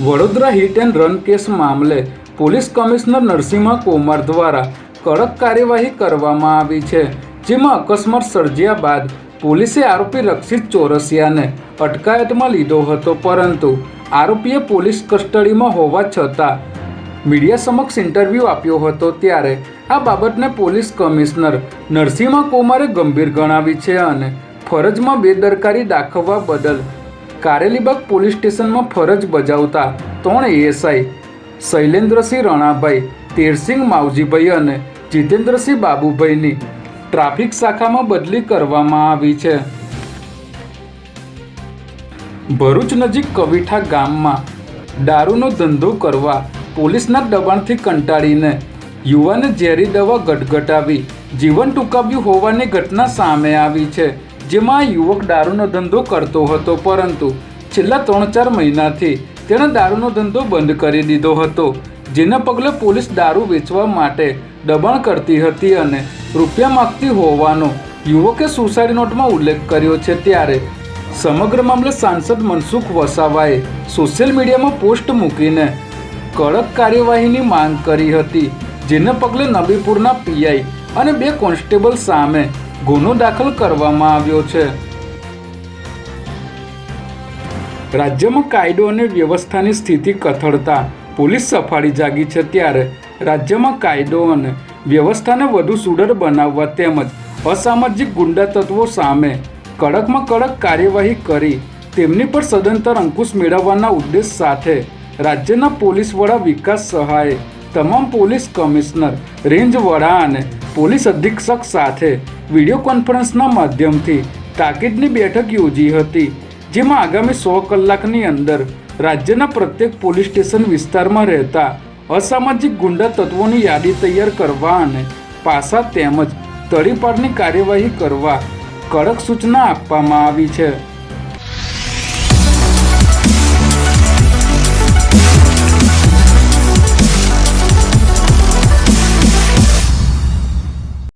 Vadodara hit and run case મામલે police commissioner Narsinh Kumar દ્વારા કડક કાર્યવાહી કરવામાં આવી છે, જેમાં અકસ્માત સર્જ્યા બાદ પોલીસે આરોપી રક્ષિત ચોરસિયાને અટકાયતમાં લીધો હતો, પરંતુ આરોપીએ પોલીસ કસ્ટડીમાં હોવા છતાં મીડિયા સમક્ષ ઇન્ટરવ્યૂ આપ્યો હતો ત્યારે આ બાબતને પોલીસ કમિશનર નરસિંહ કુમારે ગંભીર ગણાવી છે અને ફરજમાં બેદરકારી દાખવવા બદલ કારેલીબાગ પોલીસ સ્ટેશનમાં ફરજ બજાવતા ત્રણ એએસઆઈ શૈલેન્દ્રસિંહ રણાભાઈ, તેરસિંહ માવજીભાઈ અને જીતેન્દ્રસિંહ બાબુભાઈની ટ્રાફિક શાખામાં બદલી કરવામાં આવી છે. ભરૂચ નજીક કવિઠા ગામમાં દારૂનો ધંધો કરવા પોલીસના દબાણથી કંટાળીને યુવાને ઝેરી દવા ગટગટાવી જીવન ટૂંકાવ્યું હોવાની ઘટના સામે આવી છે. જેમાં યુવક દારૂનો ધંધો કરતો હતો, પરંતુ છેલ્લા ત્રણ ચાર મહિનાથી તેણે દારૂનો ધંધો બંધ કરી દીધો હતો, જેના પગલે પોલીસ દારૂ વેચવા માટે દબાણ કરતી હતી અને રૂપિયા માગતી હોવાનો યુવકે સુસાઇડ નોટમાં ઉલ્લેખ કર્યો છે. ત્યારે સમગ્ર મામલે સાંસદ મનસુખ વસાવાએ સોશિયલ મીડિયામાં પોસ્ટ મૂકીને કડક કાર્યવાહીની માંગ કરી હતી, જેને પગલે નબીપુરના પીઆઈ અને બે કોન્સ્ટેબલ સામે ગુનો દાખલ કરવામાં આવ્યો છે. રાજ્યમાં કાયદો અને વ્યવસ્થાની સ્થિતિ કથળતા પોલીસ સફાળી જાગી છે ત્યારે રાજ્યમાં કાયદો અને વ્યવસ્થાને વધુ સુદૃઢ બનાવવા તેમજ અસામાજિક ગુંડા તત્વો સામે કડકમાં કડક કાર્યવાહી કરી તેમની પર સદંતર અંકુશ મેળવવાના ઉદ્દેશ સાથે રાજ્યના પોલીસ વડા વિકાસ સહાયે તમામ પોલીસ કમિશનર, રેન્જ વડા અને પોલીસ અધિક્ષક સાથે વીડિયો કોન્ફરન્સના માધ્યમથી તાકીદની બેઠક યોજી હતી, જેમાં આગામી સો કલાકની અંદર રાજ્યના પ્રત્યેક પોલીસ સ્ટેશન વિસ્તારમાં રહેતા અસામાજિક ગુંડા તત્વોની યાદી તૈયાર કરવા અને પાસા તેમજ તડીપાડની કાર્યવાહી કરવા કડક સૂચના આપવામાં આવી છે.